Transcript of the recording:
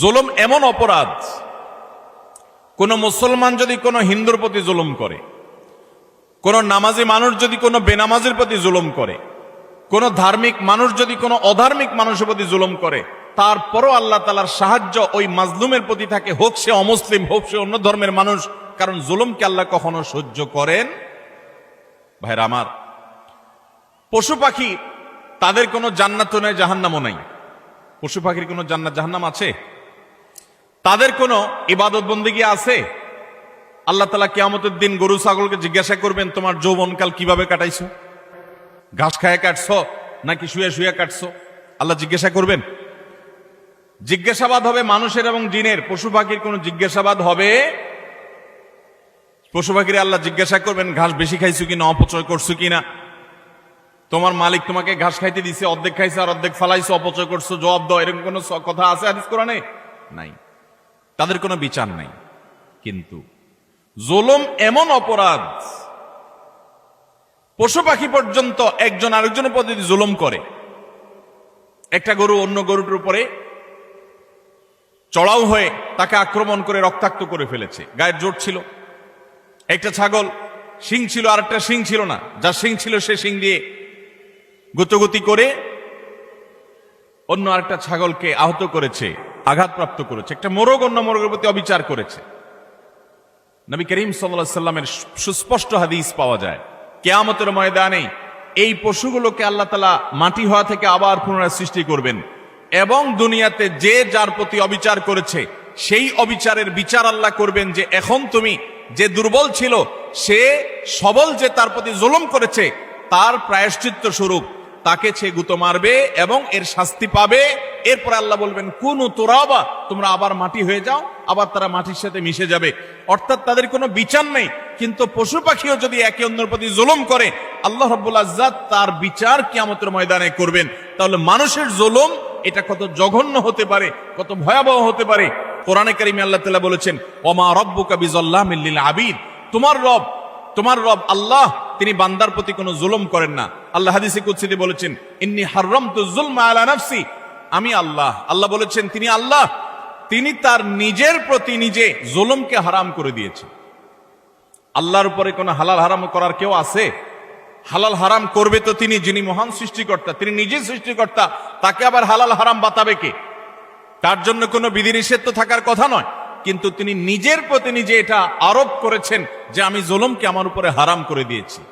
জুলুম এমন অপরাধ, কোন মুসলমান যদি কোনো হিন্দুর প্রতি জুলুম করে, কোন নামাজি মানুষ যদি কোনো বেনামাজির প্রতি জুলুম করে, কোন ধার্মিক মানুষ যদি কোনো অধার্মিক মানুষের প্রতি জুলুম করে, তারপরও আল্লাহ তালার সাহায্য ওই মাজলুমের প্রতি থাকে, হোক সে অমুসলিম, হোক সে অন্য ধর্মের মানুষ, কারণ জুলুমকে আল্লাহ কখনো সহ্য করেন? ভাইরা আমার, পশু পাখি তাদের কোনো জান্নাত নেই, জাহান্নামও নাই। পশু পাখির কোনো জান্নাত, জাহান্নাম আছে? তাদের কোনো ইবাদত বন্দিগি আছে? আল্লাহ তালা কেয়ামতের দিন গরু, ছাগলকে জিজ্ঞাসা করবেন, তোমার যৌবনকাল কীভাবে কাটাইছো? ঘাস খায়, কাটছ? নাকি শুয়ে শুয়ে কাটছো? আল্লাহ জিজ্ঞাসা করবেন। জিজ্ঞাসাবাদ হবে মানুষের এবং জিনের। পশু পাখির কোন জিজ্ঞাসাবাদ হবে? পশু পাখির আল্লাহ জিজ্ঞাসা করবেন, ঘাস বেশি খাইছো কিনা? অপচয় করছ কিনা? তোমার মালিক তোমাকে ঘাস খাইতে দিছে, অর্ধেক খাইছে আর অর্ধেক ফালাইছো, অপচয় করছ? জবাব দাও। এরকম কোন কথা আছে হাদিস কোরআনে? নাই। তাদের কোনো বিচার নাই। কিন্তু জুলুম এমন অপরাধ, পশু পাখি পর্যন্ত একজন আরেকজনের প্রতি জুলুম করে, একটা গরু অন্য গরুটার উপরে চড়াও হয়ে তাকে আক্রমণ করে রক্তাক্ত করে ফেলেছে। গায়ের জোর ছিল। একটা ছাগল শিং ছিল আর একটা শিং ছিল না। যার শিং ছিল সে শিং দিয়ে গুতগুতি করে অন্য আরেকটা ছাগলকে আহত করেছে। আঘাতপ্রাপ্ত করেছে, একটা মোরগ অন্য মোরগের প্রতি অবিচার করেছে। নবী করিম সাল্লাহ সাল্লামের সুস্পষ্ট হাদিস পাওয়া যায়, কেয়ামতের ময়দানে এই পশুগুলোকে আল্লাহ তালা মাটি হওয়া থেকে আবার পুনরায় সৃষ্টি করবেন এবং দুনিয়াতে যে যার প্রতি অবিচার করেছে, সেই অবিচারের বিচার আল্লাহ করবেন যে এখন তুমি যে দুর্বল ছিল, সে সবল যে তার প্রতি জুলুম করেছে, তার প্রায়শ্চিত্ত স্বরূপ তাকে সে গুতো মারবে এবং এর শাস্তি পাবে। এরপর আল্লাহ বলবেন, কোন তোরাবা, তোমরা আবার মাটি হয়ে যাও, আবার তারা মাটির সাথে মিশে যাবে। অর্থাৎ তাদের কোনো বিচার নেই, কিন্তু পশু পাখিও যদি একে অন্যের প্রতি জুলুম করে, আল্লাহ রব্বুল আজাদ তার বিচার কিয়ামতের ময়দানে করবেন। তাহলে মানুষের জুলুম, এটা কত জঘন্য হতে পারে, কত ভয়াবহ হতে পারে। কোরআনে কারিমে আল্লাহ তাআলা বলেছেন, ওমা রব্বুকা বিজাল্লামিল আবিদ। তোমার রব তোমার রব আল্লাহ, তিনি বান্দার প্রতি কোনো জুলুম করেন না। আল্লাহ হাদিসে কুদসিতে বলেছেন, ইন্নি হাররামতু যুলমা আলা নাফসি। আমি আল্লাহ। আল্লাহ বলেছেন, তিনি আল্লাহ। তিনি তার নিজের প্রতি নিজে জুলুমকে হারাম করে দিয়েছেন। আল্লাহর উপরে কোনো হালাল হারাম করার কেউ আছে? হালাল হারাম করবে তো তিনি, যিনি মহান সৃষ্টিকর্তা। তিনি নিজে সৃষ্টিকর্তা, তাকে আবার হালাল হারাম বাতাবে কে? তার জন্য কোনো বিধিনিষেধ তো থাকার কথা নয়। কিন্তু তিনি নিজের প্রতি নিজে এটা আরোপ করেছেন যে আমি জুলুমকে আমার উপরে হারাম করে দিয়েছি।